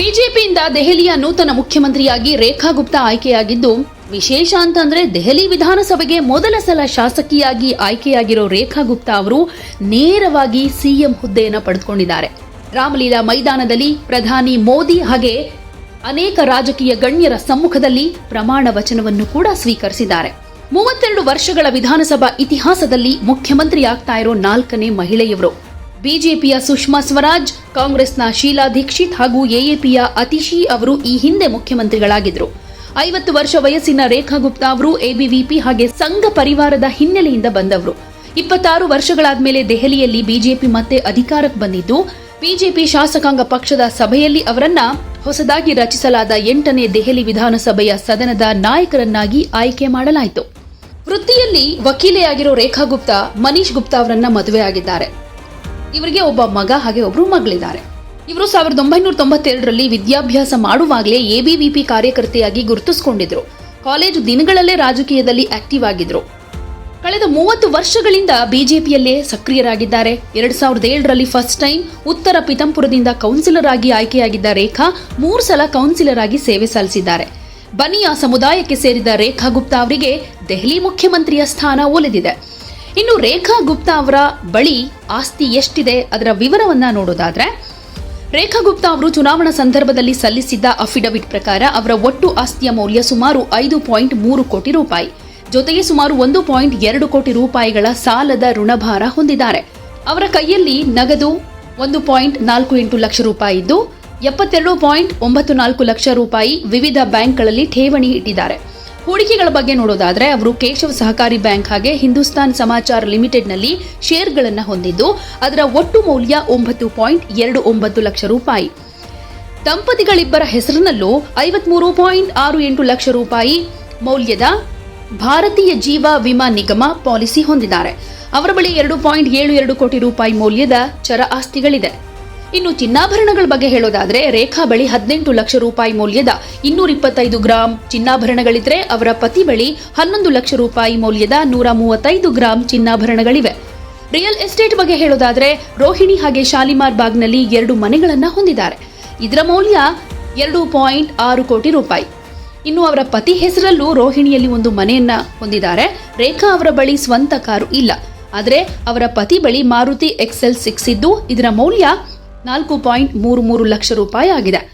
ಬಿಜೆಪಿಯಿಂದ ದೆಹಲಿಯ ನೂತನ ಮುಖ್ಯಮಂತ್ರಿಯಾಗಿ ರೇಖಾ ಗುಪ್ತಾ ಆಯ್ಕೆಯಾಗಿದ್ದು, ವಿಶೇಷ ಅಂತಂದ್ರೆ ದೆಹಲಿ ವಿಧಾನಸಭೆಗೆ ಮೊದಲ ಸಲ ಶಾಸಕಿಯಾಗಿ ಆಯ್ಕೆಯಾಗಿರೋ ರೇಖಾ ಗುಪ್ತಾ ಅವರು ನೇರವಾಗಿ ಸಿಎಂ ಹುದ್ದೆಯನ್ನು ಪಡೆದುಕೊಂಡಿದ್ದಾರೆ. ರಾಮಲೀಲಾ ಮೈದಾನದಲ್ಲಿ ಪ್ರಧಾನಿ ಮೋದಿ ಹಾಗೆ ಅನೇಕ ರಾಜಕೀಯ ಗಣ್ಯರ ಸಮ್ಮುಖದಲ್ಲಿ ಪ್ರಮಾಣ ವಚನವನ್ನು ಕೂಡ ಸ್ವೀಕರಿಸಿದ್ದಾರೆ. ಮೂವತ್ತೆರಡು ವರ್ಷಗಳ ವಿಧಾನಸಭಾ ಇತಿಹಾಸದಲ್ಲಿ ಮುಖ್ಯಮಂತ್ರಿ ಆಗ್ತಾ ಇರೋ ನಾಲ್ಕನೇ ಮಹಿಳೆಯವರು. ಬಿಜೆಪಿಯ ಸುಷ್ಮಾ ಸ್ವರಾಜ್, ಕಾಂಗ್ರೆಸ್ನ ಶೀಲಾ ದೀಕ್ಷಿತ್ ಹಾಗೂ ಎಎಪಿಯ ಅತಿಶಿ ಅವರು ಈ ಹಿಂದೆ ಮುಖ್ಯಮಂತ್ರಿಗಳಾಗಿದ್ದರು ಐವತ್ತು ವರ್ಷ ವಯಸ್ಸಿನ ರೇಖಾ ಗುಪ್ತಾ ಅವರು ಎಬಿವಿಪಿ ಹಾಗೆ ಸಂಘ ಪರಿವಾರದ ಹಿನ್ನೆಲೆಯಿಂದ ಬಂದವರು. ಇಪ್ಪತ್ತಾರು ವರ್ಷಗಳಾದ್ಮೇಲೆ ದೆಹಲಿಯಲ್ಲಿ ಬಿಜೆಪಿ ಮತ್ತೆ ಅಧಿಕಾರಕ್ಕೆ ಬಂದಿದ್ದು, ಬಿಜೆಪಿ ಶಾಸಕಾಂಗ ಪಕ್ಷದ ಸಭೆಯಲ್ಲಿ ಅವರನ್ನ ಹೊಸದಾಗಿ ರಚಿಸಲಾದ ಎಂಟನೇ ದೆಹಲಿ ವಿಧಾನಸಭೆಯ ಸದನದ ನಾಯಕರನ್ನಾಗಿ ಆಯ್ಕೆ ಮಾಡಲಾಯಿತು. ವೃತ್ತಿಯಲ್ಲಿ ವಕೀಲೆಯಾಗಿರೋ ರೇಖಾ ಗುಪ್ತಾ, ಮನೀಶ್ ಗುಪ್ತಾ ಅವರನ್ನ ಮದುವೆ ಆಗಿದ್ದಾರೆ ಇವರಿಗೆ ಒಬ್ಬ ಮಗ ಹಾಗೆ ಒಬ್ಬರು ಮಗಳಿದ್ದಾರೆ. ಇವರು ಸಾವಿರದ ಒಂಬೈನೂರ ತೊಂಬತ್ತೆರಡರಲ್ಲಿ ವಿದ್ಯಾಭ್ಯಾಸ ಮಾಡುವಾಗಲೇ ಎಬಿವಿಪಿ ಕಾರ್ಯಕರ್ತೆಯಾಗಿ ಗುರುತಿಸಿಕೊಂಡಿದ್ರು. ಕಾಲೇಜು ದಿನಗಳಲ್ಲೇ ರಾಜಕೀಯದಲ್ಲಿ ಆಕ್ಟಿವ್ ಆಗಿದ್ರು. ಕಳೆದ ಮೂವತ್ತು ವರ್ಷಗಳಿಂದ ಬಿಜೆಪಿಯಲ್ಲೇ ಸಕ್ರಿಯರಾಗಿದ್ದಾರೆ. ಎರಡ್ ಸಾವಿರದ ಏಳರಲ್ಲಿ ಫಸ್ಟ್ ಟೈಮ್ ಉತ್ತರ ಪಿತಂಪುರದಿಂದ ಕೌನ್ಸಿಲರ್ ಆಗಿ ಆಯ್ಕೆಯಾಗಿದ್ದ ರೇಖಾ ಮೂರು ಸಲ ಕೌನ್ಸಿಲರ್ ಆಗಿ ಸೇವೆ ಸಲ್ಲಿಸಿದ್ದಾರೆ. ಬನಿಯಾ ಸಮುದಾಯಕ್ಕೆ ಸೇರಿದ ರೇಖಾ ಗುಪ್ತಾ ಅವರಿಗೆ ದೆಹಲಿ ಮುಖ್ಯಮಂತ್ರಿಯ ಸ್ಥಾನ ಒಲಿದಿದೆ. ಇನ್ನು ರೇಖಾ ಗುಪ್ತಾ ಅವರ ಬಳಿ ಆಸ್ತಿ ಎಷ್ಟಿದೆ ಅದರ ವಿವರವನ್ನ ನೋಡೋದಾದ್ರೆ, ರೇಖಾ ಗುಪ್ತಾ ಅವರು ಚುನಾವಣಾ ಸಂದರ್ಭದಲ್ಲಿ ಸಲ್ಲಿಸಿದ್ದ ಅಫಿಡವಿಟ್ ಪ್ರಕಾರ ಅವರ ಒಟ್ಟು ಆಸ್ತಿಯ ಮೌಲ್ಯ ಸುಮಾರು ಐದು ಪಾಯಿಂಟ್ ಮೂರು ಕೋಟಿ ರೂಪಾಯಿ. ಜೊತೆಗೆ ಸುಮಾರು ಒಂದು ಪಾಯಿಂಟ್ ಎರಡು ಕೋಟಿ ರೂಪಾಯಿಗಳ ಸಾಲದ ಋಣಭಾರ ಹೊಂದಿದ್ದಾರೆ. ಅವರ ಕೈಯಲ್ಲಿ ನಗದು ಒಂದು ಪಾಯಿಂಟ್ ನಾಲ್ಕು ಎಂಟು ಲಕ್ಷ ರೂಪಾಯಿ ಇದ್ದು, ಎಪ್ಪತ್ತೆರಡು ಪಾಯಿಂಟ್ ಒಂಬತ್ತು ನಾಲ್ಕು ಲಕ್ಷ ರೂಪಾಯಿ ವಿವಿಧ ಬ್ಯಾಂಕ್ಗಳಲ್ಲಿ ಠೇವಣಿ ಇಟ್ಟಿದ್ದಾರೆ. ಹೂಡಿಕೆಗಳ ಬಗ್ಗೆ ನೋಡೋದಾದ್ರೆ ಅವರು ಕೇಶವ ಸಹಕಾರಿ ಬ್ಯಾಂಕ್ ಹಾಗೆ ಹಿಂದೂಸ್ತಾನ್ ಸಮಾಚಾರ್ ಲಿಮಿಟೆಡ್ನಲ್ಲಿ ಶೇರ್ಗಳನ್ನು ಹೊಂದಿದ್ದು, ಅದರ ಒಟ್ಟು ಮೌಲ್ಯ ಒಂಬತ್ತು ಪಾಯಿಂಟ್ ಎರಡು ಒಂಬತ್ತು ಲಕ್ಷ ರೂಪಾಯಿ. ದಂಪತಿಗಳಿಬ್ಬರ ಹೆಸರಿನಲ್ಲೂ ಐವತ್ಮೂರು ಪಾಯಿಂಟ್ ಆರು ಎಂಟು ಲಕ್ಷ ರೂಪಾಯಿ ಮೌಲ್ಯದ ಭಾರತೀಯ ಜೀವ ವಿಮಾ ನಿಗಮ ಪಾಲಿಸಿ ಹೊಂದಿದ್ದಾರೆ. ಅವರ ಬಳಿ ಎರಡು ಪಾಯಿಂಟ್ ಏಳು ಎರಡು ಕೋಟಿ ರೂಪಾಯಿ ಮೌಲ್ಯದ ಚರ ಆಸ್ತಿಗಳಿದೆ. ಇನ್ನು ಚಿನ್ನಾಭರಣಗಳ ಬಗ್ಗೆ ಹೇಳೋದಾದ್ರೆ ರೇಖಾ ಬಳಿ ಹದಿನೆಂಟು ಲಕ್ಷ ರೂಪಾಯಿ ಮೌಲ್ಯದ ಇನ್ನೂರ ಇಪ್ಪತ್ತೈದು ಗ್ರಾಂ ಚಿನ್ನಾಭರಣಗಳಿದ್ರೆ ಅವರ ಪತಿ ಬಳಿ ಹನ್ನೊಂದು ಲಕ್ಷ ರೂಪಾಯಿ ಮೌಲ್ಯದ ನೂರ ಮೂವತ್ತೈದು ಗ್ರಾಂ ಚಿನ್ನಾಭರಣಗಳಿವೆ. ರಿಯಲ್ ಎಸ್ಟೇಟ್ ಬಗ್ಗೆ ಹೇಳೋದಾದ್ರೆ ರೋಹಿಣಿ ಹಾಗೆ ಶಾಲಿಮಾರ್ ಬಾಗ್ನಲ್ಲಿ ಎರಡು ಮನೆಗಳನ್ನು ಹೊಂದಿದ್ದಾರೆ. ಇದರ ಮೌಲ್ಯ ಎರಡು ಪಾಯಿಂಟ್ ಆರು ಕೋಟಿ ರೂಪಾಯಿ. ಇನ್ನು ಅವರ ಪತಿ ಹೆಸರಲ್ಲೂ ರೋಹಿಣಿಯಲ್ಲಿ ಒಂದು ಮನೆಯನ್ನ ಹೊಂದಿದ್ದಾರೆ. ರೇಖಾ ಅವರ ಬಳಿ ಸ್ವಂತ ಕಾರು ಇಲ್ಲ. ಆದರೆ ಅವರ ಪತಿ ಬಳಿ ಮಾರುತಿ ಎಕ್ಸೆಲ್ ಸಿಕ್ಸ್ ಇದ್ದು ಇದರ ಮೌಲ್ಯ ನಾಲ್ಕು ಪಾಯಿಂಟ್ ಮೂರು ಮೂರು ಲಕ್ಷ ರೂಪಾಯಿ ಆಗಿದೆ.